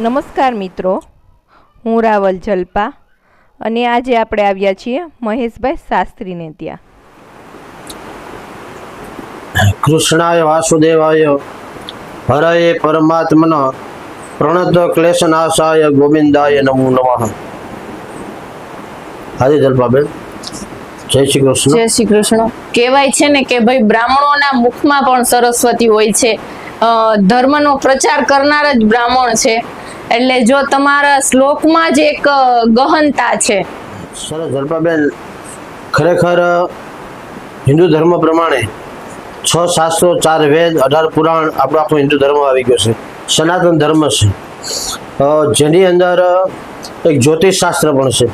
નમસ્કાર મિત્રો હું રાવલ જલપા અને આજે આપણે આવ્યા છીએ મહેશભાઈ શાસ્ત્રીને ત્યાં. કૃષ્ણાય વાસુદેવાય હરયે પરમાત્મન પ્રણત ક્લેશનાશાય ગોવિંદાય નમો નમઃ. હાજી જલપાબેન જય શ્રી કૃષ્ણ. જય શ્રી કૃષ્ણ. કહેવાય છે ને કે ભાઈ બ્રાહ્મણોના મુખમાં પણ સરસ્વતી હોય છે. ધર્મનો પ્રચાર કરનાર જ બ્રાહ્મણ છે. એટલે જો તમારા શ્લોકમાં જ એક ગહનતા છે. સરસ ઝડપાબેન ખરેખર હિન્દુ ધર્મ પ્રમાણે છ શાસ્ત્રો ચાર વેદ અઢાર પુરાણ આપણો આખો હિન્દુ ધર્મ આવી ગયો છે. સનાતન ધર્મ છે. જેની અંદર એક જ્યોતિષ શાસ્ત્ર પણ છે.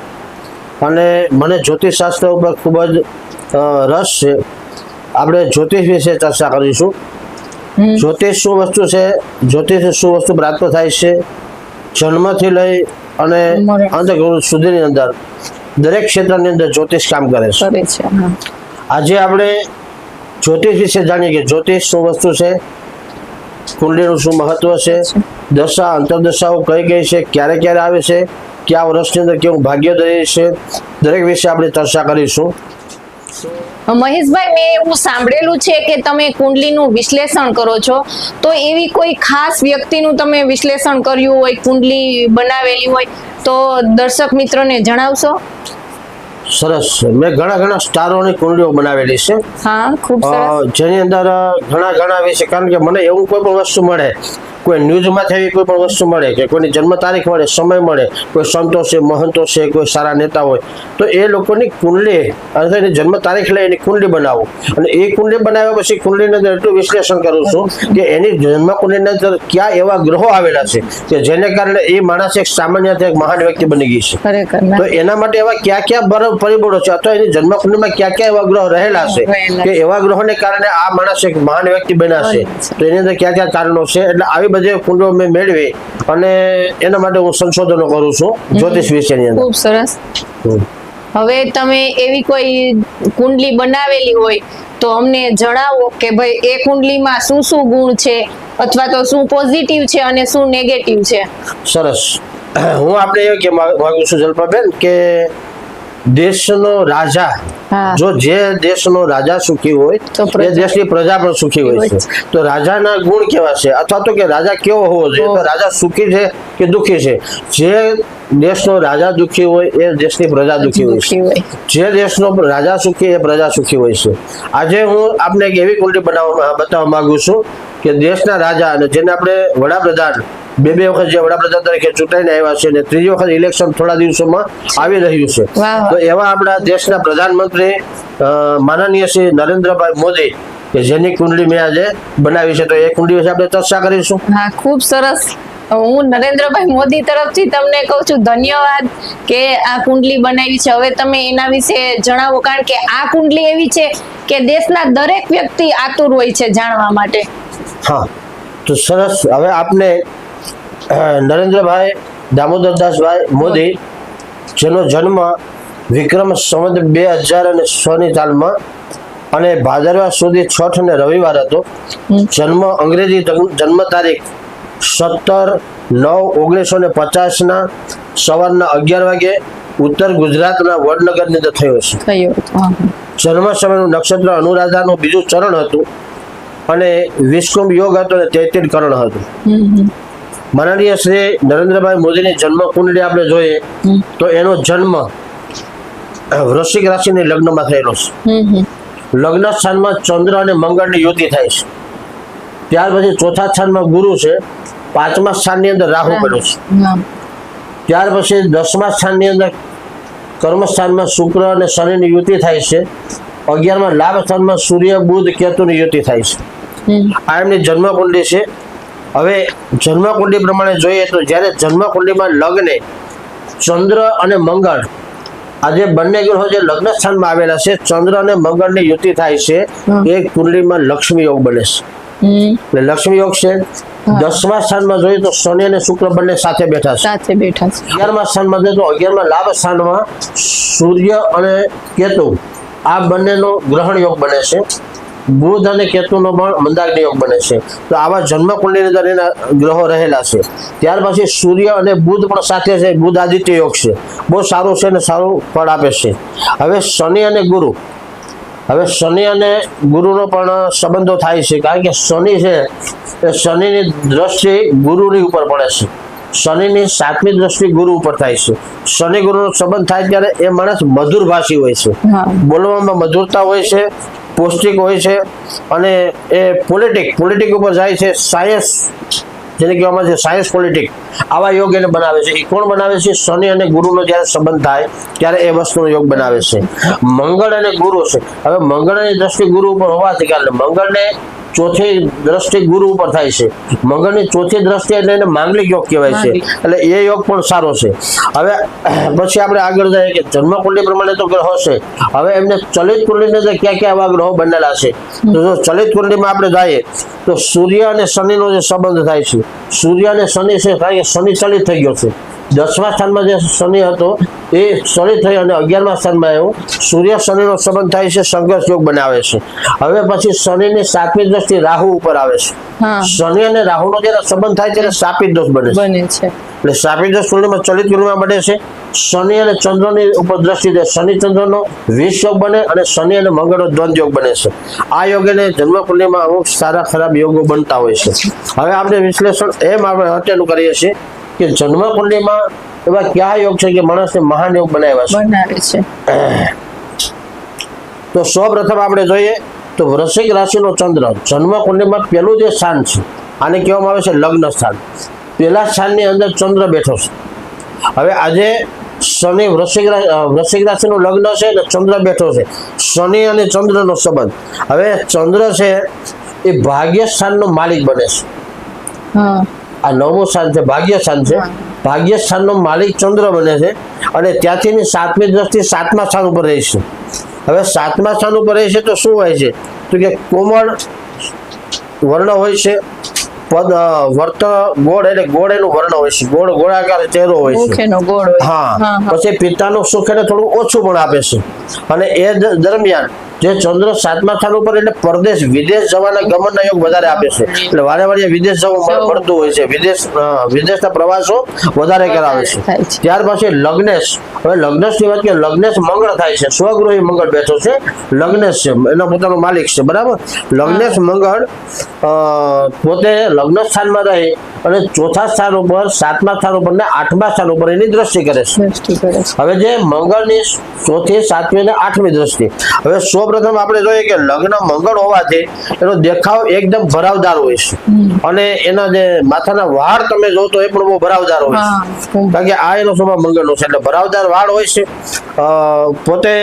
અને મને જ્યોતિષ શાસ્ત્ર ઉપર ખૂબ જ રસ છે. આપણે જ્યોતિષ વિશે ચર્ચા કરીશું. જ્યોતિષ શું વસ્તુ છે? જ્યોતિષ શું વસ્તુ પ્રાપ્ત થાય છે? જન્મથી લઈ અને. અંત સુધીની અંદર દરેક ક્ષેત્રની અંદર જ્યોતિષ કામ કરે છે. આજે આપણે જ્યોતિષ વિશે જાણીએ કે જ્યોતિષ શું વસ્તુ છે કુંડલીનું શું મહત્વ છે દશા અંતરદશાઓ કઈ કઈ છે ક્યારે ક્યારે આવે છે કયા વર્ષની અંદર કેવું ભાગ્ય દરે છે દરેક વિશે આપણે ચર્ચા કરીશું મહેશભાઈ મેં એવું સાંભળેલું છે કે તમે કુંડલીનું વિશ્લેષણ કરો છો. તો એવી કોઈ ખાસ વ્યક્તિનું તમે વિશ્લેષણ કર્યું હોય કુંડલી બનાવેલી હોય તો દર્શક મિત્રોને જણાવશો? સરસ. મેં ઘણા ઘણા સ્ટારોની કુંડલીઓ બનાવેલી છે. હા ખૂબ જેની અંદર ઘણા ઘણા વિશે કારણ કે મને એવું કોઈ પણ વસ્તુ મળે કોઈ ન્યૂઝમાંથી એવી કોઈ પણ વસ્તુ મળે કે કોઈની જન્મ તારીખ મળે સમય મળે કોઈ સંતો છે મહંતો છે કોઈ સારા નેતા હોય તો એ લોકોની કુંડલી અથવા એની જન્મ તારીખ લઈ એની કુંડલી બનાવો. અને એ કુંડલી બનાવ્યા પછી કુંડલીની અંદર એટલું વિશ્લેષણ કરું છું કે એની જન્મ કુંડલીની અંદર ક્યાં એવા ગ્રહો આવેલા છે કે જેને કારણે એ માણસ એક સામાન્ય એક મહાન વ્યક્તિ બની ગઈ છે. તો એના માટે એવા ક્યાં ક્યાં પરિબળો છે અથવા એની જન્મ કુંડલીમાં ક્યાં ક્યાં એવા ગ્રહ રહેલા છે કે એવા ગ્રહોને કારણે આ માણસ એક મહાન વ્યક્તિ બન્યા છે. તો એની અંદર ક્યાં ક્યાં કારણો છે? એટલે આવી બધી કુંડો મેં મેળવી અને એના માટે હું સંશોધનો કરું છું જ્યોતિષ વિશેની અંદર. ખૂબ સરસ. હવે તમે એવી કોઈ કુંડલી બનાવેલી હોય તો અમને જણાવો કે ભાઈ એ કુંડલીમાં શું શું ગુણ છે અથવા તો શું પોઝિટિવ છે અને શું નેગેટિવ છે? સરસ. હું આપણે એ કહેવા માંગુ છું જલ્પાબેન કે દેશનો રાજા જો જે દેશનો રાજા સુખી હોય એ દેશની પ્રજા પણ સુખી હોય છે. તો રાજાના ગુણ કેવા છે? અથવા તો કે રાજા કેવો હોવો જોઈએ? તો રાજા સુખી છે કે દુખી છે? જે દેશનો રાજા દુખી હોય એ દેશની પ્રજા દુખી હોય છે. જે દેશનો રાજા સુખી એ પ્રજા સુખી હોય છે. આજે હું આપને એક એવી કુંડલી બનાવવા બતાવવા માંગુ છું કે દેશના રાજા અને જેને આપણે વડાપ્રધાન બે બે વખત જે વડાપ્રધાન તરીકે ચૂંટાઈને આવ્યા છે અને ત્રીજી વખત ઇલેક્શન થોડા દિવસોમાં આવી રહ્યું છે. તો એવા આપણા દેશના પ્રધાનમંત્રી માનનીય શ્રી નરેન્દ્રભાઈ મોદી કે જેની કુંડલી મેં આજે બનાવી છે તો એ કુંડલી વિશે આપણે ચર્ચા કરીશું. હા ખૂબ સરસ. હું નરેન્દ્રભાઈ મોદી તરફથી તમને કહું છું ધન્યવાદ કે આ કુંડલી બનાવી છે. હવે તમે એના વિશે જણાવો કારણ કે આ કુંડલી એવી છે કે દેશના દરેક વ્યક્તિ આતુર હોય છે જાણવા માટે. હા તો સરસ. હવે આપને નરેન્દ્રભાઈ દામોદરદાસભાઈ મોદી જેનો જન્મ વિક્રમ સંવત બે હજાર અને સોની સાલમાં અને ભાદરવા સુધી છઠ અને રવિવાર હતો જન્મ અંગ્રેજી જન્મ- તારીખ સત્તર નવ ઓગણીસો ને પચાસના સવારના અગિયાર વાગે ઉત્તર ગુજરાતના વડનગરની અંદર થયો છે. જન્મ સમયનું નક્ષત્ર અનુરાધાનું બીજું ચરણ હતું અને વિશ્વમ યોગ હતો અને તેતીર કરણ હતું. માનનીય શ્રી નરેન્દ્રભાઈ મોદીની જન્મ કુંડળી આપણે જોઈએ તો એનો જન્મ વૃશ્ચિક રાશિની લગ્નમાં થયેલો છે. લગ્ન સ્થાનમાં ચંદ્ર અને મંગળની યુતિ થાય છે. ત્યાર પછી ચોથા સ્થાનમાં ગુરુ છે પાંચમા સ્થાનની અંદર રાહુ પડ્યો છે. ત્યાર પછી દસમા સ્થાનની અંદર કર્મસ્થાનમાં શુક્ર અને શનિની યુતિ થાય છે. અગિયારમાં લાભ સ્થાનમાં સૂર્ય બુધ કેતુની યુતિ થાય છે. આ એમની જન્મકુંડલી છે. હવે જન્મકુંડી પ્રમાણે જોઈએ તો જ્યારે જન્મકુંડીમાં લગ્ને ચંદ્ર અને મંગળ આ જે બંને ગ્રહો જે લગ્ન સ્થાનમાં આવેલા છે ચંદ્ર અને મંગળની યુતિ થાય છે એ કુંડલીમાં લક્ષ્મી યોગ બને છે. એટલે લક્ષ્મી યોગ છે. દસમા સ્થાનમાં જોઈએ તો શનિ અને શુક્ર બંને સાથે બેઠા છે. સાથે બેઠા છે. અગિયારમા સ્થાનમાં જોઈએ તો અગિયારમા લાભ સ્થાનમાં સૂર્ય અને કેતુ આ બંનેનો ગ્રહણ યોગ બને છે. બુધ અને કેતુનો પણ મંદાગ્નિ યોગ બને છે. તો આવા જન્મ કુંડલીની અંદર એના ગ્રહો રહેલા છે. ત્યાર પછી સૂર્ય અને બુધ પણ સાથે છે. બુધ આદિત્ય યોગ છે. બહુ સારું છે અને સારું ફળ આપે છે. હવે શનિ અને ગુરુ. હવે શનિ અને ગુરુનો પણ સંબંધો થાય છે. કારણ કે શનિ છે એ શનિની દ્રષ્ટિ ગુરુની ઉપર પડે છે. શનિની સાતમી દ્રષ્ટિ ગુરુ ઉપર થાય છે. શનિ ગુરુનો સંબંધ થાય ત્યારે એ માણસ મધુરભાષી હોય છે. બોલવામાં મધુરતા હોય છે. પૌષ્ટિક હોય છે અને એ પોલિટિક પોલિટિક ઉપર જાય છે સાયન્સ જેને કહેવામાં છે સાયન્સ પોલિટિક આવા યોગ એને બનાવે છે. એ કોણ બનાવે છે? શનિ અને ગુરુનો જ્યારે સંબંધ થાય, ત્યારે એ વસ્તુનો યોગ બનાવે છે. મંગળ અને ગુરુ છે. હવે મંગળની દ્રષ્ટિ ગુરુ ઉપર હોવાથી કારણે મંગળને ચોથી દ્રષ્ટિ ગુરુ ઉપર થાય છે. મગજની ચોથી દ્રષ્ટિ એટલે એને માંગલિક યોગ કહેવાય છે. એટલે એ યોગ પણ સારો છે. હવે પછી આપણે આગળ જઈએ કે જન્મ કુંડલી પ્રમાણે તો ગ્રહો છે. હવે એમને ચલિત કુંડલીની અંદર ક્યાં ક્યાં આવા ગ્રહો બનેલા છે? તો જો ચલિત કુંડલીમાં આપણે જઈએ તો સૂર્ય અને શનિનો જે સંબંધ થાય છે. સૂર્ય અને શનિ છે કારણ કે શનિ ચલિત થઈ ગયો છે. દસમા સ્થાનમાં જે શનિ હતો એ શનિ થઈ અને અગિયારમા સ્થાનમાં આવ્યો સૂર્ય શનિનો સંબંધ થાય છે સંઘર્ષ યોગ બનાવે છે. હવે પછી શનિની સાતમી દ્રષ્ટિ રાહુ ઉપર આવે છે. શનિ અને રાહુનો જ્યારે સંબંધ થાય ત્યારે સાપી દોષ બને છે. એટલે સાપી દોષ કુંડલીમાં ચલિત કુંડલીમાં બને છે. શનિ અને ચંદ્રની ઉપર દ્રષ્ટિ દે. શનિ ચંદ્રનો વિષ યોગ બને અને શનિ અને મંગળનો દ્વંદ યોગ બને છે. આ યોગ એને જન્મ કુંડલીમાં અમુક સારા ખરાબ યોગો બનતા હોય છે. હવે આપણે વિશ્લેષણ એમ આપણે અત્યારનું કરીએ છીએ. કે જન્મ કુંડલીમાં એવા કયા યોગ છે કે માણસને મહાન યોગ બનાવ્યા છે? બનાવે છે. તો સૌપ્રથમ આપણે જોઈએ તો વૃશ્ચિક રાશિનો ચંદ્ર. જન્મ કુંડલીમાં પહેલું જે સ્થાન છે આને કહેવામાં આવે છે લગ્ન સ્થાન. પહેલા સ્થાનની અંદર ચંદ્ર બેઠો છે. હવે આજે શનિ વૃશ્ચિક વૃશ્ચિક રાશિનું લગ્ન છે અને ચંદ્ર બેઠો છે. શનિ અને ચંદ્રનો સંબંધ. હવે ચંદ્ર છે એ ભાગ્ય સ્થાનનો માલિક બને છે. આ નવમું સ્થાન છે ભાગ્યસ્થાન છે. ભાગ્યસ્થાનનો માલિક ચંદ્ર બને છે અને ત્યાંથી સાતમી દ્રષ્ટિ સાતમા સ્થાન ઉપર રહે છે. હવે સાતમા સ્થાન ઉપર રહે છે તો શું હોય છે? તો કે કોમળ વર્ણ હોય છે પદ વર્ત ગોળ એટલે ગોળ એનું વર્ણ હોય છે. ગોળ ગોળાકાર ચહેરો હોય છે. હા. પછી પિતાનું સુખ એને થોડું ઓછું પણ આપે છે. અને એ દરમિયાન જે ચંદ્ર સાતમા સ્થાન ઉપર એટલે પરદેશ વિદેશ જવાના ગમનના યોગ વધારે આપે છે. એટલે વારે વારે વિદેશ જવું પડતું હોય છે. વિદેશ વિદેશના પ્રવાસો વધારે કરાવે છે. ત્યાર પછી લગ્નેશ. હવે લગ્નેશની વાત કે લગ્નેશ મંગળ થાય છે. સ્વગૃહી મંગળ બેઠો છે. લગ્નેશ છે. એનો પોતાનો માલિક છે. બરાબર? લગ્નેશ મંગળ પોતે લગ્ન સ્થાનમાં રહે અને ચોથા સ્થાન ઉપર સાતમા સ્થાન ઉપર ને આઠમા સ્થાન ઉપર એની દ્રષ્ટિ કરે છે. હવે જે મંગળની ચોથી સાતમી અને આઠમી દ્રષ્ટિ. હવે સૌપ્રથમ આપણે જોઈએ કે લગ્ન મંગળ હોવાથી એનો દેખાવ એકદમ ભરાવદાર હોય છે. અને એના જે માથાના વાળ તમે જો તો એ પણ બહુ ભરાવદાર હોય છે. કારણ કે આ એનો સ્વભાવ મંગળનો છે. એટલે ભરાવદાર વાળ હોય છે. પોતે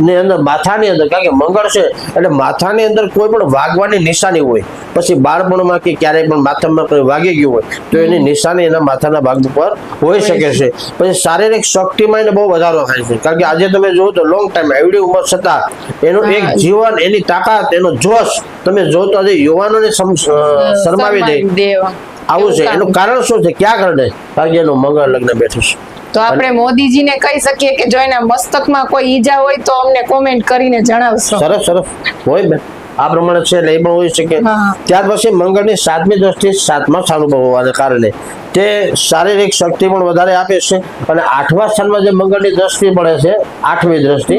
ની અંદર માથાની અંદર કારણ કે મંગળ છે એટલે માથાની અંદર કોઈ પણ વાગવાની નિશાની હોય પછી બાળપણમાં કે ક્યારેય પણ માથામાં કોઈ વાગી ગયું હોય તો એની નિશાની એના માથાના ભાગ ઉપર હોઈ શકે છે. પછી શારીરિક શક્તિમાં એને બહુ વધારો થાય છે. કારણ કે આજે તમે જુઓ તો લોંગ ટાઈમ એવડી ઉંમર છતાં એનું એક જીવન એની તાકાત એનો જોશ તમે જો તો આજે યુવાનોને શરમાવી દે. આવું છે. એનું કારણ શું છે? ક્યાં કારણે? કારણ કે એનું મંગળ લગ્ન બેઠું છે. તો આપણે મોદીજીને કહી શકીએ કે જો એના મસ્તકમાં કોઈ ઈજા હોય તો અમને કોમેન્ટ કરીને જણાવશો. સરસ સરસ. હોય બેન આ પ્રમાણે છે એટલે એ પણ હોઈ શકે ત્યાર પછી મંગળની સાતમી દ્રષ્ટિ સાતમા સ્થાન હોવાને કારણે તે શારીરિક શક્તિ પણ વધારે આપે છે અને આઠમા સ્થાનમાં જે મંગળની દ્રષ્ટિ પડે છે આઠમી દ્રષ્ટિ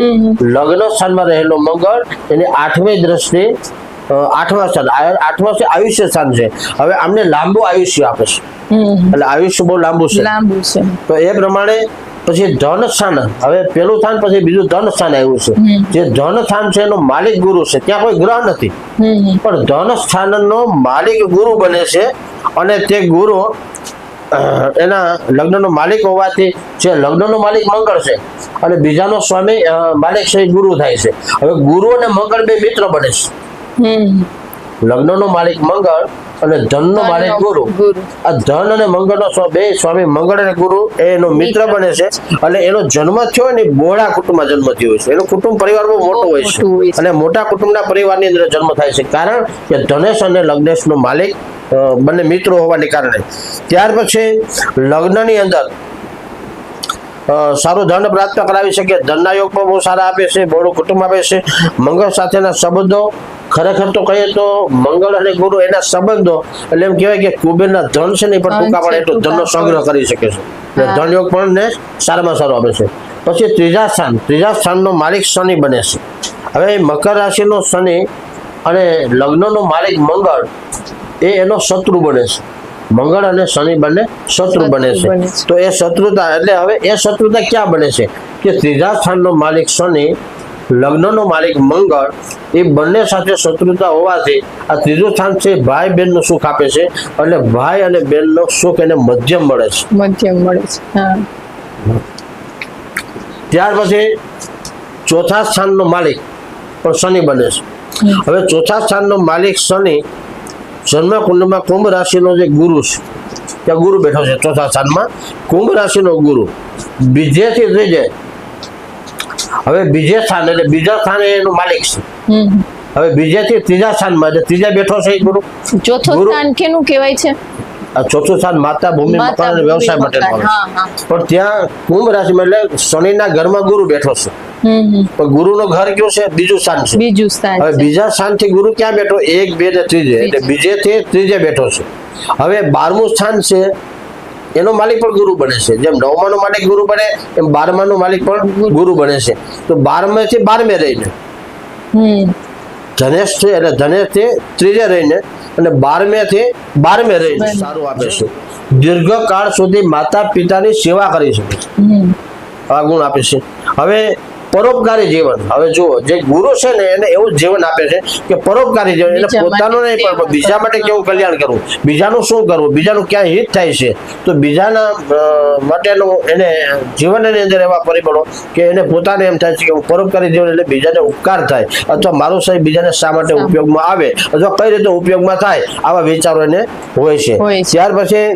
લગ્ન સ્થાનમાં રહેલો મંગળ એની આઠમી દ્રષ્ટિ આઠમા સ્થાન. આઠમા છે આયુષ્ય સ્થાન છે. હવે આમને લાંબુ આયુષ્ય આપે છે. એટલે આયુષ્ય બહુ લાંબુ છે. લાંબુ છે. તો એ પ્રમાણે પછી ધન સ્થાન. હવે પેલું સ્થાન પછી બીજું ધન સ્થાન આવ્યું છે. જે ધન સ્થાન છે એનો માલિક ગુરુ છે. ત્યાં કોઈ ગ્રહ નથી. પણ ધન સ્થાનનો માલિક ગુરુ બને છે અને તે ગુરુ એના એના લગ્નનો માલિક હોવાથી જે લગ્નનો માલિક મંગળ છે અને બીજાનો સ્વામી માલિક છે ગુરુ થાય છે. હવે ગુરુ અને મંગળ બે મિત્ર બને છે. લગ્નનો માલિક મંગળ અને ધનનો માલિક ગુરુ. આ ધન અને મંગળનો બે સ્વામી મંગળ અને ગુરુ એનો મિત્ર બને છે. અને એનો જન્મ થયો ને બોળા કુટુંબમાં જન્મ થયો છે. એનો કુટુંબ પરિવાર બહુ મોટો હોય છે. અને મોટા કુટુંબના પરિવારની અંદર જન્મ થાય છે. કારણ કે ધનેશ અને લગ્નેશનો માલિક બંને મિત્રો હોવાને કારણે. ત્યાર પછી લગ્નની અંદર સારું ધન પ્રાપ્ત કરાવી શકે. ધનના યોગ પણ બહુ સારા આપે છે બોળું કુટુંબ આપે છે. મંગળ સાથેના સંબંધો ખરેખર તો કહીએ તો મંગળ અને ગુરુ એના સંબંધો એટલે એમ કહેવાય કે કુબેરના ધન છે ને પણ ટૂંકા પડે એટલું ધનનો સંગ્રહ કરી શકે છે. એટલે ધન યોગ પણ ને સારામાં સારો આપે છે. પછી ત્રીજા સ્થાન ત્રીજા સ્થાનનો માલિક શનિ બને છે. હવે મકર રાશિનો શનિ અને લગ્નનો માલિક મંગળ એ એનો શત્રુ બને છે. મંગળ અને શનિ બંને શત્રુ બને છે. તો એ શત્રુતા એટલે હવે એ શત્રુતા ક્યાં બને છે? કે ત્રીજા સ્થાનનો માલિક શનિ લગ્નનો માલિક મંગળ એ બંને સાથે શત્રુતા હોવાથી આ ત્રીજું સ્થાન છે ભાઈ બહેનનું સુખ આપે છે એટલે ભાઈ અને બહેનનો સુખ એને મધ્યમ મળે છે. મધ્યમ મળે છે ત્યાર પછી ચોથા સ્થાનનો માલિક પણ શનિ બને છે. હવે ચોથા સ્થાનનો માલિક શનિ જન્મ કુંડમાં કુંભ રાશિનો જે ગુરુ છે ત્યાં ગુરુ બેઠો છે ચોથા સ્થાનમાં. કુંભ રાશિનો ગુરુ. બીજેથી ત્રીજે હવે બીજે સ્થાન એટલે બીજા સ્થાને એનો માલિક છે. હવે બીજેથી ત્રીજા સ્થાનમાં એટલે ત્રીજા બેઠો છે ગુરુ. ચોથો સ્થાન કેનું કહેવાય છે? ચોથું સ્થાન માતા ભૂમિ મકાન વ્યવસાય માટે પણ ત્યાં કુંભ રાશિમાં એટલે શનિના ઘરમાં ગુરુ બેઠો છે. પણ ગુરુનું ઘર કયું છે? બીજું સ્થાન છે. બીજું સ્થાન હવે બીજા સ્થાનથી ગુરુ ક્યાં બેઠો? એક બે ને ત્રીજે. એટલે બીજે થી ત્રીજે બેઠો છે. હવે બારમું સ્થાન છે એનો માલિક પણ ગુરુ બને છે. જેમ નવમાનો માલિક ગુરુ બને એમ બારમાનો માલિક પણ ગુરુ બને છે. તો બારમેથી બારમે રહીને ધનેશ છે એટલે ધનેશથી ત્રીજે રહીને અને બારમેથી બારમે રહીને સારું આપે છે. દીર્ઘકાળ સુધી માતા પિતાની સેવા કરી શકે છે. આ ગુણ આપે છે. હવે પરોપકારી જીવન. હવે જુઓ જે ગુરુ છે ને એને એવું જીવન આપે છે કે પરોપકારી જીવન. એટલે માટે પોતાનું નહીં પણ બીજા માટે કેવું કલ્યાણ કરવું? બીજાનું શું કરવું? બીજાનું ક્યાં હિત થાય છે? તો બીજાના માટેનું એને જીવનની અંદર એવા પરિબળો કે એને પોતાને એમ થાય છે કે હું પરોપકારી જીવન એટલે બીજાને ઉપકાર થાય. અથવા મારું સહી બીજાને શા માટે ઉપયોગમાં આવે? અથવા કઈ રીતે ઉપયોગમાં થાય? આવા વિચારો એને હોય છે. ત્યાર પછી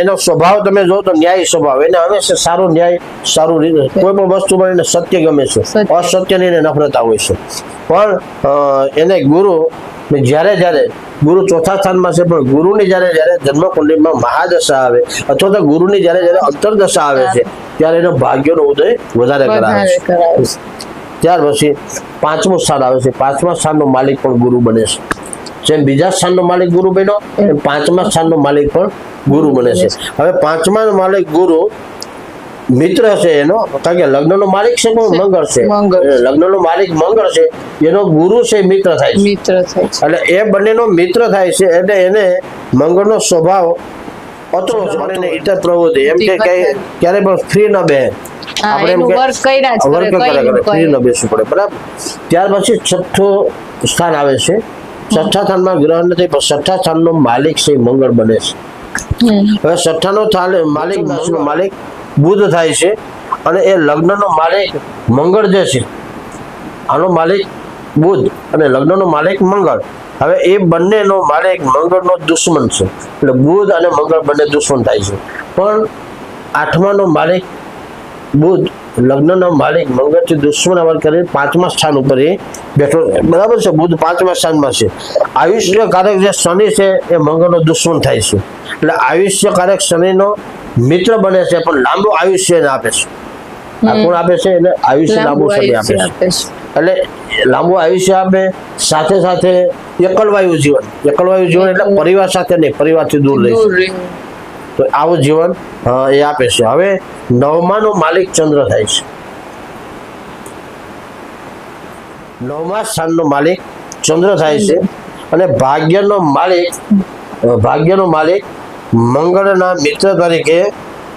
એનો સ્વભાવ તમે જો તો ન્યાય સ્વભાવ. એને હંમેશા સારો ન્યાય સારું રીતે કોઈ પણ વસ્તુમાં એને સત્ય ગમે છે. અસત્યની એને નફરત આવે છે. પણ એને ગુરુ જ્યારે જ્યારે ગુરુ ચોથા સ્થાનમાં છે પણ ગુરુની જ્યારે જ્યારે જન્મકુંડલીમાં મહાદશા આવે અથવા તો ગુરુની જ્યારે જ્યારે અંતરદશા આવે છે ત્યારે એનો ભાગ્યનો ઉદય વધારે કરાવે છે. ત્યાર પછી પાંચમું સ્થાન આવે છે. પાંચમા સ્થાનનો માલિક પણ ગુરુ બને છે. જેમ બીજા સ્થાનનો માલિક ગુરુ બન્યો એમ પાંચમા સ્થાનનો માલિક પણ ગુરુ બને છે. હવે પાંચમા માલિક ગુરુ મિત્ર છે એનો કારણ કે લગ્નનો માલિક છે કોણ મંગળ છે. લગ્નનો માલિક મંગળ છે એનો ગુરુ છે મિત્ર થાય છે. મિત્ર થાય છે. એટલે એ બંનેનો મિત્ર થાય છે એટલે એને મંગળનો સ્વભાવ અતરો છે અને ઇતર પ્રવૃત્તિ. એમ કે ક્યારે પણ ફ્રી ન બે આપણે એમ એનું કે- work કર્યા જ કરે, ફ્રી ન બેસવું પડે. બરાબર? ત્યાર પછી છઠ્ઠું સ્થાન આવે છે. છઠ્ઠા સ્થાનમાં ગ્રહ નથી પણ છઠ્ઠા સ્થાનનો માલિક છે મંગળ બને છે. હવે છઠ્ઠાનો માલિક માલિક બુધ થાય છે અને એ લગ્નનો માલિક મંગળ જે છે, આનો માલિક બુધ અને લગ્નનો માલિક મંગળ. હવે એ બંનેનો માલિક મંગળનો દુશ્મન છે. એટલે બુધ અને મંગળ બંને દુશ્મન થાય છે. પણ આઠમાનો માલિક બુધ લગ્નનો માલિક મંગળથી દુશ્મન અમલ કરી પાંચમા સ્થાન ઉપર એ બેઠો બરાબર છે? બુધ પાંચમા સ્થાનમાં છે. આયુષ્યકારક જે શનિ છે, એ મંગળનો દુશ્મન થાય છે. એટલે આયુષ્યકારક શનિનો મિત્ર બને છે પણ લાંબુ આયુષ્ય એને આપે છે. આ કોણ આપે છે એને? આયુષ્ય લાંબુ સમય આપે છે. એટલે લાંબુ આયુષ્ય આપે સાથે સાથે એકલવાયુ જીવન. એકલવાયુ જીવન એટલે પરિવાર સાથે નહીં પરિવારથી દૂર રહી તો આવું જીવન એ આપે છે. હવે નવમાનો માલિક ચંદ્ર થાય છે. નવમા સ્થાનનો માલિક ચંદ્ર થાય છે. અને ભાગ્યનો માલિક ભાગ્યનો માલિક મંગળના મિત્ર તરીકે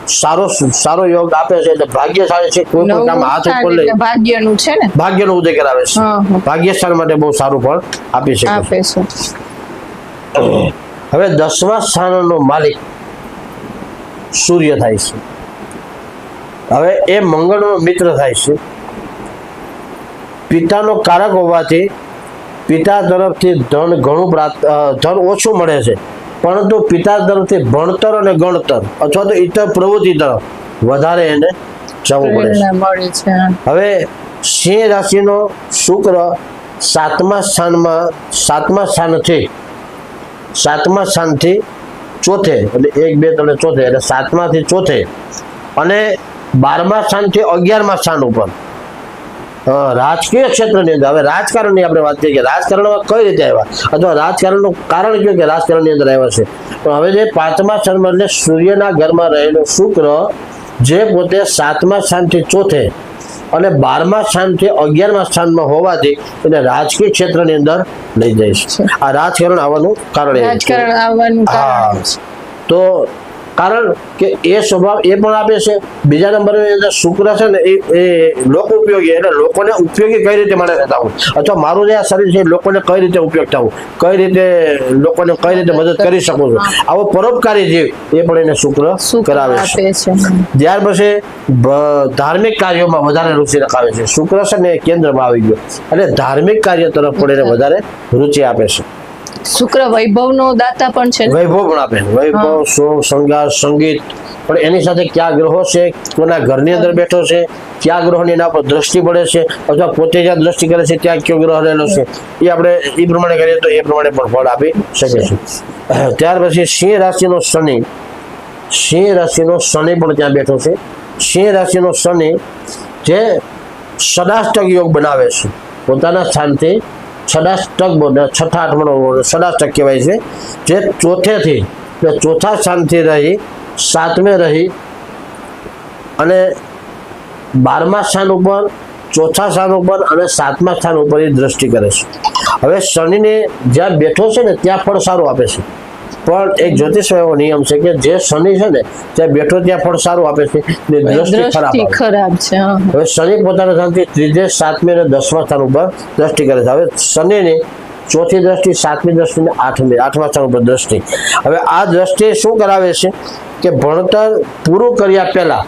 સારો સારો યોગ આપે છે એટલે ભાગ્યશાળી છે કોઈ પણ કામ હાથ ઉપર લઈ ભાગ્યનું છે ને? ભાગ્યનો ઉદય કરાવે છે. હા, હા. ભાગ્ય સ્થાન માટે બહુ સારું ફળ આપી શકે આપે છે. હવે દસમા સ્થાનનો માલિક સૂર્ય થાય છે. હવે એ મંગળનો મિત્ર થાય છે. પિતાનો કારક હોવાથી પિતા તરફથી ધન ઘણું પ્રાપ્ત ધન ઓછું મળે છે. પરંતુ પિતા તરફથી ભણતર અને ગણતર અથવા તો ઇતર પ્રવૃત્તિ તરફ વધારે એને જવું પડે છે. હવે સિંહ રાશિનો શુક્ર સાતમા સ્થાનમાં સાતમા સ્થાનથી સાતમા સ્થાનથી ચોથે એટલે એક બે ત્રણ ચોથે એટલે સાતમાથી ચોથે અને બારમા સ્થાનથી અગિયારમા સ્થાન ઉપર રાજકીય ક્ષેત્રની અંદર. હવે રાજકારણની આપણે વાત કરીએ કે રાજકારણમાં કઈ રીતે આવ્યા? અથવા રાજકારણનું કારણ કયું કે રાજકારણની અંદર આવ્યા છે? તો હવે જે પાંચમા સ્થાનમાં એટલે સૂર્યના ઘરમાં રહેલો શુક્ર જે પોતે સાતમા સ્થાનથી ચોથે અને બારમા સ્થાનથી અગિયારમા સ્થાનમાં હોવાથી એને રાજકીય ક્ષેત્રની અંદર લઈ જાય છે. આ રાજકારણ આવવાનું કારણ એ રાજકારણ આવવાનું હા. તો કારણ કે એ સ્વભાવ એ પણ આપે છે. બીજા નંબરની અંદર શુક્ર છે ને એ એ લોક ઉપયોગી એટલે લોકોને ઉપયોગી કઈ રીતે મારે થવું અથવા મારું જે આ શરીર છે લોકોને કઈ રીતે ઉપયોગ થવું કઈ રીતે લોકોને કઈ રીતે મદદ કરી શકું છું? આવો પરોપકારી જીવ એ પણ એને શુક્ર કરાવે છે. ત્યાર પછી ધાર્મિક કાર્યોમાં વધારે રુચિ રખાવે છે. શુક્ર છે ને એ કેન્દ્રમાં આવી ગયો. એટલે ધાર્મિક કાર્ય તરફ પણ એને વધારે રુચિ આપે છે. શુક્ર વૈભવનો દાતા પણ છે વૈભવ પણ આપે વૈભવ સોમ સંગાર સંગીત. પણ એની સાથે કયા ગ્રહો છે? કોના ઘરની અંદર બેઠો છે? કયા ગ્રહોની એના પર દ્રષ્ટિ પડે છે? અથવા પોતે જ્યાં દ્રષ્ટિ કરે છે ત્યાં કયો ગ્રહ રહેલો છે? એ આપણે એ પ્રમાણે કરીએ તો એ પ્રમાણે પણ ફળ આપી શકે છે ત્યાર પછી સિંહ રાશિનો શનિ. સિંહ રાશિનો શનિ પણ ત્યાં બેઠો છે. સિંહ રાશિનો શનિ જે સદાષ્ટક યોગ બનાવે છે. પોતાના સ્થાનથી સદાષ્ટક બોલે છઠ્ઠા આઠમાનો સદાષ્ટક કહેવાય છે. જે ચોથેથી એટલે ચોથા સ્થાનથી રહી, સાતમે રહી અને બારમા સ્થાન ઉપર, ચોથા સ્થાન ઉપર અને સાતમા સ્થાન ઉપર એ દ્રષ્ટિ કરે છે. હવે શનિને જ્યાં બેઠો છે ને, ત્યાં ફળ સારું આપે છે. પણ એક જ્યોતિષમાં એવો નિયમ છે કે જે શનિ છે ને ત્યાં બેઠો ત્યાં ફળ સારું આપે છે ને દ્રષ્ટિ ખરાબ ખરાબ છે હવે શનિ પોતાના સ્થાનથી ત્રીજે સાતમી અને દસમા સ્થાન ઉપર દ્રષ્ટિ કરે છે. હવે શનિની ચોથી દ્રષ્ટિ સાતમી દ્રષ્ટિ ને આઠમી આઠમા સ્થાન ઉપર દ્રષ્ટિ. હવે આ દ્રષ્ટિ શું કરાવે છે કે ભણતર પૂરું કર્યા પહેલા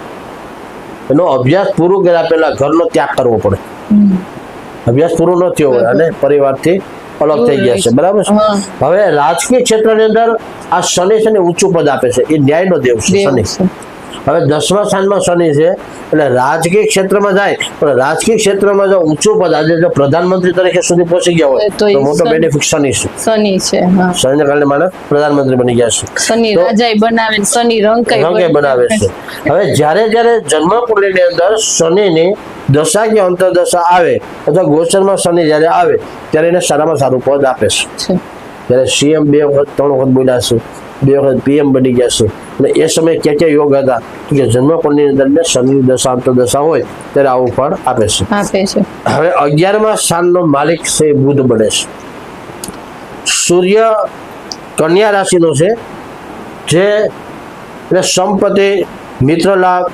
એનો અભ્યાસ પૂરું કર્યા પહેલા ઘરનો ત્યાગ કરવો પડે. અભ્યાસ પૂરો ન થયો હોય અને પરિવારથી અલગ થઈ ગયા છે. બરાબર છે? હવે રાજકીય ક્ષેત્રની અંદર આ શનિ છે ને ઊંચું પદ આપે છે. એ ન્યાયનો દેવ છે શનિ. હવે દસમા સ્થાનમાં શનિ છે એટલે રાજકીય ક્ષેત્રમાં જાય પણ રાજકીય ક્ષેત્રમાં જો ઊંચું પદ આજે જો પ્રધાનમંત્રી તરીકે સુધી પહોંચી ગયા હોય તો મોટો. બેનિફિટ શનિ છે. શનિ છે શનિને કારણે માણસ પ્રધાનમંત્રી બની ગયા છે. શનિ રાજાય બનાવે શનિ રંકાઈ રંગે બનાવે છે. હવે જ્યારે જ્યારે જન્મ કુંડળીની અંદર શનિની દશા કે અંતરદશા આવે અથવા ગોચરમાં શનિ જ્યારે આવે ત્યારે એને સારામાં સારું પદ આપે છે. ત્યારે સીએમ બે વખત ત્રણ વખત બોલ્યા છે બે વખત પીએમ બની ગયા છે. અને એ સમયે ક્યાં ક્યાં યોગ હતા? કે જન્મકુંડની અંદર શનિ દશા અંતરદશા હોય ત્યારે આવું ફળ આપે છે. આપે છે. હવે અગિયારમા સ્થાનનો માલિક છે એ બુધ બને છે. સૂર્ય કન્યા રાશિનો છે જે સંપત્તિ મિત્ર લાભ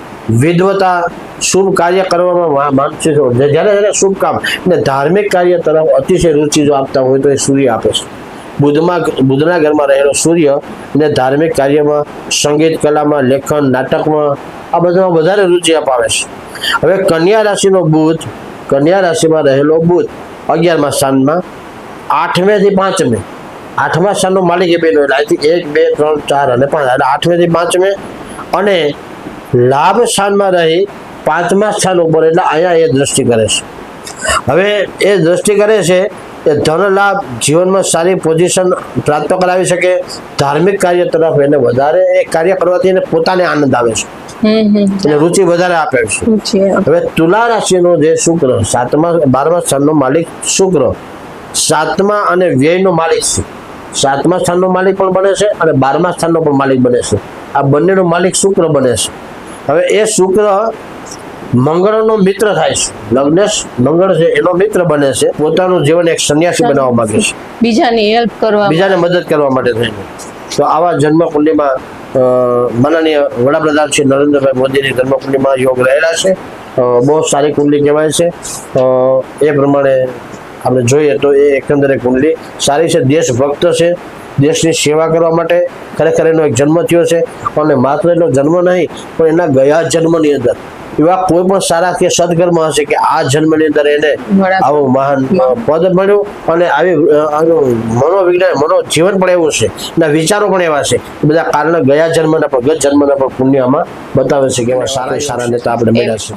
વિદ્વતા શુભ કાર્ય કરવામાં માનસિક જ્યારે જ્યારે શુભ કામ અને ધાર્મિક કાર્ય તરફ અતિશય રુચિ જો આપતા હોય તો એ સૂર્ય આપે છે. બુધમાં બુધના ઘરમાં રહેલો સૂર્ય ને ધાર્મિક કાર્યમાં, સંગીત કલામાં, લેખન, નાટકમાં આ બધામાં વધારે રુચિ અપાવે છે. હવે કન્યા રાશિનો બુધ કન્યા રાશિમાં રહેલો બુધ અગિયારમા સ્થાનમાં, આઠમે થી પાંચમે. આઠમા સ્થાનનો માલિક એ બેનો એટલે એક, બે, ત્રણ, ચાર અને પાંચ. એટલે આઠમે થી પાંચમે અને લાભ સ્થાનમાં રહી પાંચમા સ્થાન ઉપર. એટલે અહીંયા એ દ્રષ્ટિ કરે છે. હવે એ દ્રષ્ટિ કરે છે એ ધન લાભ જીવનમાં સારી પોઝિશન પ્રાપ્ત કરાવી શકે. ધાર્મિક કાર્ય તરફ એને વધારે એ કાર્ય કરવાથી એને પોતાને આનંદ આવે છે. રુચિ વધારે આપે છે. હવે તુલા રાશિનો જે શુક્ર સાતમા બારમા સ્થાનનો માલિક શુક્ર સાતમા અને વ્યયનો માલિક છે. સાતમા સ્થાનનો માલિક પણ બને છે અને બારમા સ્થાનનો પણ માલિક બને છે. આ બંનેનો માલિક શુક્ર બને છે. હવે એ શુક્ર મંગળનો મિત્ર થાય છે. લગ્નેશ મંગળ છે એનો મિત્ર બને છે. પોતાનું જીવન એક સંન્યાસી બનાવવા માંગે છે. બીજાની હેલ્પ કરવા બીજાને મદદ કરવા માટે થઈને તો આવા જન્મકુંડલીમાં અ, માનનીય વડાપ્રધાન શ્રી નરેન્દ્રભાઈ મોદીની જન્મકુંડલીમાં યોગ રહેલા છે. બહુ સારી કુંડલી કહેવાય છે. એ પ્રમાણે આપણે જોઈએ તો એ એકંદરે કુંડલી સારી છે. દેશભક્ત છે. દેશની સેવા કરવા માટે ખરેખર એનો એક જન્મ થયો છે. અને માત્ર એનો જન્મ નહીં પણ એના ગયા જન્મની અંદર એવા કોઈ પણ સારા કે સદકર્મ હશે કે આ જન્મની અંદર એને. આવું મહાન પદ મળ્યું અને આવી મનોવિજ્ઞાન મનો જીવન પણ એવું છે એના વિચારો પણ એવા છે. બધા કારણે ગયા જન્મના પણ ગત જન્મના પણ પુણ્યમાં બતાવે છે કે એવા સારા સારા નેતા આપણે મળ્યા છે.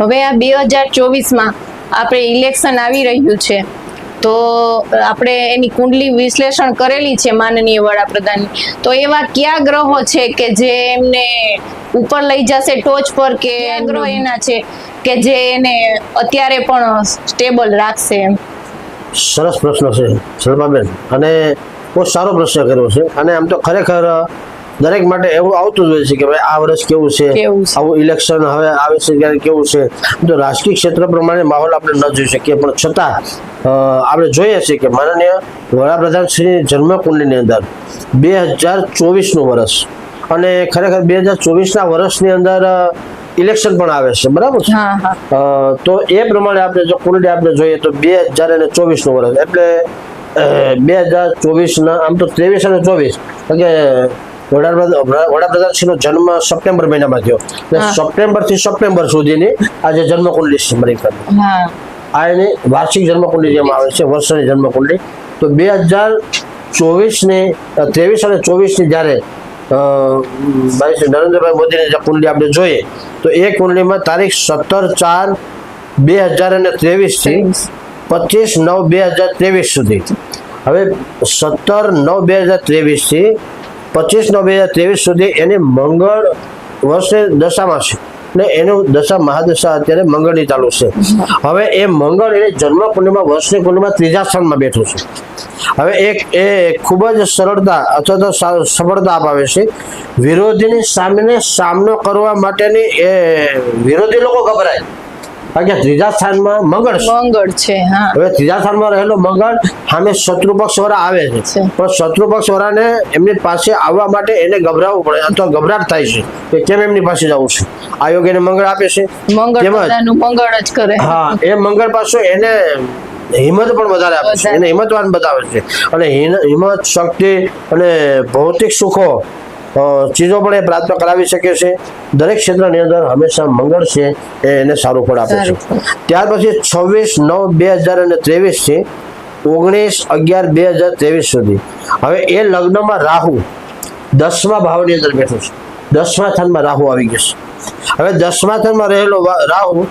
હવે આ બે હજાર ચોવીસમાં આપણે ઇલેક્શન આવી રહ્યું છે. તો આપણે એની કુંડલી વિશ્લેષણ કરેલી છે માનનીય વડાપ્રધાનની. તો એવા કયા ગ્રહો છે કે જે એમને ઉપર લઈ જશે ટોચ પર કે ગ્રહ? એના છે કે જે એને અત્યારે પણ સ્ટેબલ રાખશે એમ? સરસ પ્રશ્ન છે શિલ્પાબેન અને બહુ સારો પ્રશ્ન કર્યો છે. અને આમ તો ખરેખર દરેક માટે એવું આવતું જ હોય છે કે ભાઈ આ વર્ષ કેવું છે? આવું ઇલેક્શન હવે આવે છે ત્યારે કેવું છે? તો રાજકીય ક્ષેત્ર પ્રમાણે માહોલ આપણે ન જોઈ શકીએ પણ છતાં આપણે જોઈએ છીએ કે માનનીય વડાપ્રધાન શ્રી જન્મકુંડલીની અંદર બે હજાર ચોવીસનું વર્ષ અને ખરેખર બે હજાર ચોવીસના વર્ષની અંદર ઇલેક્શન પણ આવે છે બરાબર છે? તો એ પ્રમાણે આપણે જો કુંડલી આપણે જોઈએ તો બે હજાર અને ચોવીસનું વર્ષ એટલે બે હજાર ચોવીસ ના આમ તો ત્રેવીસ અને ચોવીસ વડાપ્રધાન વડાપ્રધાનશ્રીનો જન્મ સપ્ટેમ્બર મહિનામાં થયો. સપ્ટેમ્બરથી સપ્ટેમ્બર સુધીની આજે જન્મકુંડલી છે અમેરિકન આ એની વાર્ષિક જન્મકુંડલી જેમાં આવે છે વર્ષની જન્મકુંડલી. તો બે હજાર ચોવીસની ત્રેવીસ અને ચોવીસની જ્યારે નરેન્દ્રભાઈ મોદીની જે કુંડલી આપણે જોઈએ તો એ કુંડલીમાં તારીખ સત્તર ચાર બે હજાર અને ત્રેવીસથી પચીસ નવ બે હજાર ત્રેવીસ સુધી. હવે સત્તર નવ બે હજાર ત્રેવીસથી પચીસ નવ બે હજાર ત્રેવીસ સુધી એની મંગળ વર્ષે દશામાં છે. ને એનું દશા મહાદશા અત્યારે મંગળની ચાલુ છે. હવે એ મંગળ એને જન્મ પૂર્ણિમા વર્ષની કુંડલીમાં ત્રીજા સ્થાનમાં બેઠું છે. હવે એક, એ ખૂબ જ સરળતા અથવા તો સફળતા અપાવે છે. વિરોધીની સામેને સામનો કરવા માટેની એ, વિરોધી લોકો ગભરાય. કારણ કે ત્રીજા સ્થાનમાં મંગળ મંગળ છે હા. હવે ત્રીજા સ્થાનમાં રહેલો મંગળ સામે શત્રુ પક્ષ વાળા આવે છે. છે. પણ શત્રુ પક્ષ વાળાને એમની પાસે આવવા માટે એને ગભરાવવું પડે અથવા ગભરાટ થાય છે કે કેમ એમની પાસે જવું છે? આ યોગ એને મંગળ આપે છે. મંગળ મંગળ જ કરે. હા એ મંગળ પાછો એને હિંમત પણ વધારે આપે છે. એને હિંમતવાન બતાવે છે. અને હિંમત શક્તિ અને ભૌતિક સુખો ચીજો પણ એ પ્રાપ્ત કરાવી શકે છે. દરેક ક્ષેત્રની અંદર હંમેશા મંગળ છે એ એને સારું ફળ આપે છે. ત્યાર પછી છવ્વીસ નવ બે હજાર અને ત્રેવીસ છે. ઓગણીસ અગિયાર બે હજાર ત્રેવીસ સુધી. હવે એ લગ્નમાં રાહુ દસમા ભાવની અંદર બેઠો છે. દસમા સ્થાનમાં રાહુ આવી ગયો છે. હવે દસમા સ્થાનમાં રહેલો રાહુ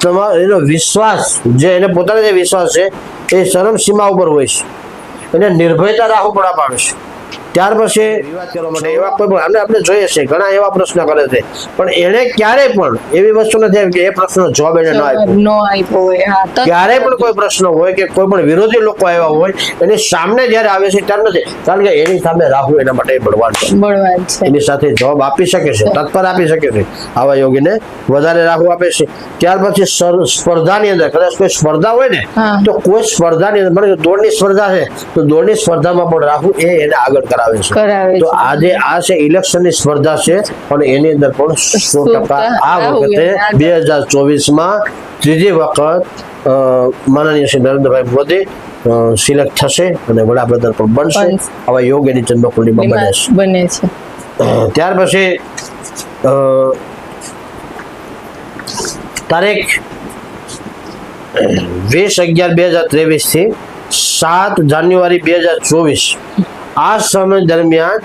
તમારો એનો વિશ્વાસ જે એને પોતાનો જે વિશ્વાસ છે એ ચરમ સીમા ઉપર હોય છે. એને નિર્ભયતા રાહુ પણ અપાવે છે. ત્યાર પછી એવા કોઈ પણ આપણે આપણે જોઈએ છે ઘણા એવા પ્રશ્ન કરે છે. પણ એને ક્યારે પણ એવી વસ્તુ નથી આવી કે એ પ્રશ્નનો જવાબ એને ન આપ્યો. ક્યારે પણ કોઈ પ્રશ્ન હોય કે કોઈ પણ વિરોધી લોકો આવ્યા હોય એની સામે જ્યારે આવે છે ત્યારે નથી. કારણ કે એની સામે રાહુ એના માટે બળવાન છે. એની સાથે જવાબ આપી શકે છે તત્પર આપી શકે છે. આવા યોગીને વધારે રાહુ આપે છે. ત્યાર પછી સર- સ્પર્ધાની અંદર કદાચ કોઈ સ્પર્ધા હોય ને તો કોઈ સ્પર્ધાની અંદર માનો દોડની સ્પર્ધા છે તો દોડની સ્પર્ધામાં પણ રાહુ એ એને આગળ કરાવે. છે. કરાવે તો આજે આ છે ઇલેક્શનની સ્પર્ધા છે અને એની અંદર પણ સો ટકા આ વખતે બે હજાર ચોવીસમાં ત્રીજી વખત માનનીય શ્રી નરેન્દ્રભાઈ મોદી સિલેક્ટ થશે અને વડાપ્રધાન પણ બનશે. આવા યોગ એની જન્મકુંડલીમાં બને છે. બને છે. ત્યાર પછી તારીખ વીસ અગિયાર બે હજાર ત્રેવીસથી સાત જાન્યુઆરી બે હજાર ચોવીસ આ સમય દરમિયાન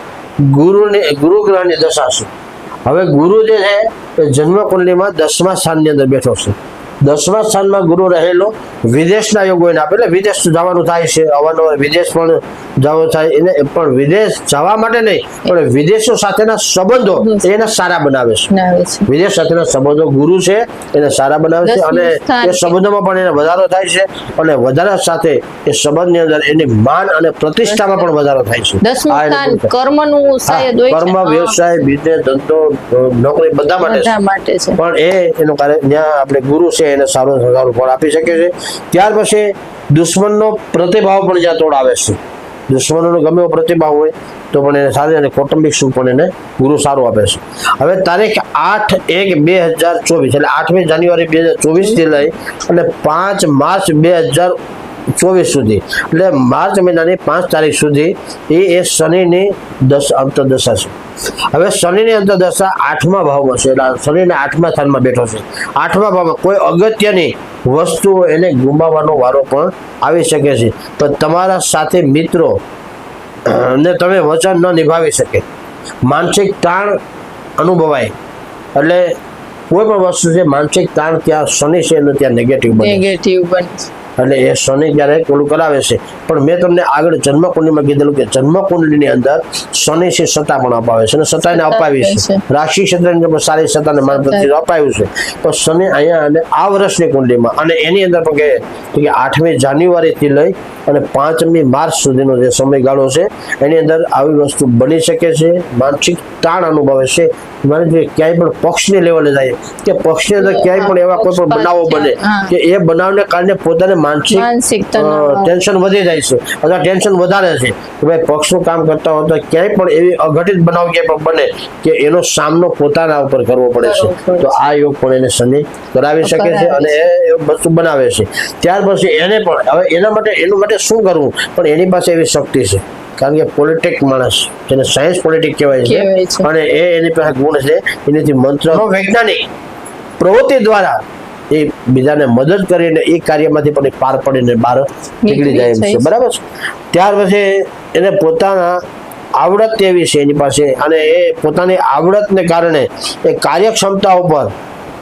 ગુરુને ગુરુ ગ્રહની દશા છે હવે ગુરુ જે છે, એ જન્મ કુંડલીમાં દસમા સ્થાનની અંદર બેઠો છે. દસમા સ્થાનમાં ગુરુ રહેલો વિદેશના યોગ એને આપે. એટલે વિદેશ જવાનું થાય છે અવારનવાર વિદેશ પણ જવાનું થાય એને પણ વિદેશ જવા માટે નહીં પણ વિદેશો સાથેના સંબંધો એને સારા બનાવે છે. વિદેશ સાથેના સંબંધો ગુરુ છે એને સારા બનાવે છે અને એ સંબંધોમાં પણ એને વધારો થાય છે અને વધારા સાથે એ સંબંધની અંદર એની માન અને પ્રતિષ્ઠામાં પણ વધારો થાય છે. કર્મનું કર્મ વ્યવસાય બિઝનેસ ધંધો નોકરી બધા માટે છે. પણ એ એનું કાર્ય જ્યાં આપણે ગુરુ છે એને સારો સારું ફળ આપી શકે છે. ત્યાર પછી દુશ્મનનો પ્રતિભાવ પણ જ્યાં તોડાવે છે. દુશ્મનોનો ગમે એવો પ્રતિભાવ હોય તો પણ એને સારી અને કૌટુંબિક સુખ પણ એને ગુરુ સારું આપે છે. હવે તારીખ આઠ એક બે હજાર ચોવીસ એટલે આઠમી જાન્યુઆરી બે હજાર ચોવીસથી લઈ અને પાંચ માર્ચ બે હજાર ચોવીસ સુધી. એટલે માર્ચ મહિનાની પાંચ તારીખ સુધી એ એ શનિની દસ અંતરદશા છે. હવે શનિની અંતરદશા આઠમા ભાવમાં છે. એટલે શનિના આઠમા સ્થાનમાં બેઠો છે. આઠમા ભાવમાં કોઈ અગત્યની વસ્તુઓ એને ગુમાવવાનો વારો પણ આવી શકે છે. પણ તમારા સાથે મિત્રો ને તમે વચન ન નિભાવી શકે. માનસિક તાણ અનુભવાય. એટલે કોઈ પણ વસ્તુ છે, માનસિક તાણ ત્યાં શનિ છે અને ત્યાં નેગેટિવ નેગેટિવ બને એટલે એ શનિ ક્યારેક ઓલું કરાવે છે. પણ મેં તમને આગળ જન્મકુંડલીમાં કીધેલું કે જન્મકુંડલીની અંદર શનિ છે સત્તા પણ અપાવે છે અને સત્તાને અપાવી છે. રાશિ ક્ષેત્રની અંદર સારી સત્તાને માન પ્રત્યે અપાયું છે. તો શનિ અહીંયા અને આ વર્ષની કુંડલીમાં અને એની અંદર પણ કે આઠમી જાન્યુઆરીથી લઈ અને પાંચમી માર્ચ સુધીનો જે સમયગાળો છે એની અંદર આવી વસ્તુ બની શકે છે માનસિક તાણ અનુભવે છે. લો ક્યાંય પણ પક્ષની લેવલે જાય કે પક્ષની અંદર ક્યાંય પણ એવા કોઈ પણ બનાવો બને કે એ બનાવને કારણે પોતાને માનસિક ટેન્શન વધી જાય છે અથવા ટેન્શન વધારે છે. કે ભાઈ પક્ષનું કામ કરતા હોય તો ક્યાંય પણ એવી અઘટિત બનાવ ક્યાંય પણ બને કે એનો સામનો પોતાના ઉપર કરવો પડે છે. તો આ યોગ પણ એને શનિ કરાવી શકે છે અને એ એ વસ્તુ બનાવે છે. ત્યાર પછી એને પણ હવે એના માટે એનું માટે શું કરવું? પણ એની પાસે એવી શક્તિ છે. કારણ કે પોલિટિક માણસ જેને સાયન્સ પોલિટિક કહેવાય છે. અને એ એની પાસે ગુણ છે એનાથી મંત્ર વૈજ્ઞાનિક પ્રવૃત્તિ દ્વારા એ બીજાને મદદ કરીને એ કાર્યમાંથી પણ પાર પડીને બહાર નીકળી જાય છે જાય છે. બરાબર છે? ત્યાર પછી એને પોતાના આવડત એવી છે એની પાસે? અને એ પોતાની આવડતને કારણે એ કાર્યક્ષમતા ઉપર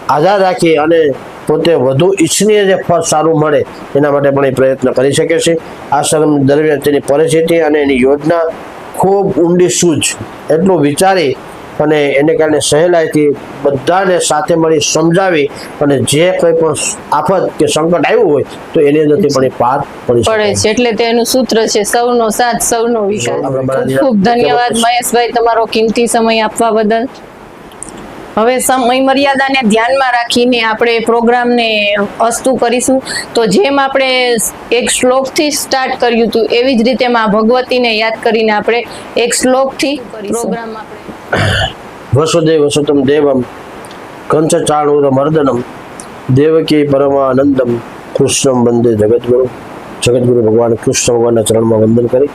આધાર રાખી અને પોતે વધુ ઈચ્છનીય જે ફળ સારું મળે એના માટે પણ એ પ્રયત્ન કરી શકે છે. આ શ્રમ દરમિયાન તેની પરિસ્થિતિ અને એની યોજના ખૂબ ઊંડી સૂઝ એટલું વિચારી અને એને કારણે સહેલાઈથી બધાને સાથે મળી સમજાવી અને જે કોઈ પણ આફત કે સંકટ આવ્યું હોય તો એની અંદરથી પણ એ પાર પડી પડે છે. એટલે તેનું સૂત્ર છે સૌનો સાથ સૌનો વિકાસ. ખૂબ ધન્યવાદ. મહેશભાઈ તમારો કિંમતી સમય આપવા બદલ. હવે સમય મર્યાદાને ધ્યાનમાં રાખીને આપણે પ્રોગ્રામને અસ્તુ કરીશું. તો જેમ આપણે એક શ્લોકથી સ્ટાર્ટ કર્યું હતું એવી જ રીતે માં ભગવતીને યાદ કરીને આપણે એક શ્લોકથી પ્રોગ્રામ વસુદેવ વસુતમ દેવમ કંચ ચાણૂર મર્દનમ દેવકી પરમાનંદમ કૃષ્ણમ વંદે જગતગુરુ જગતગુરુ ભગવાન કૃષ્ણ ભગવાનના ચરણમાં વંદન કરી.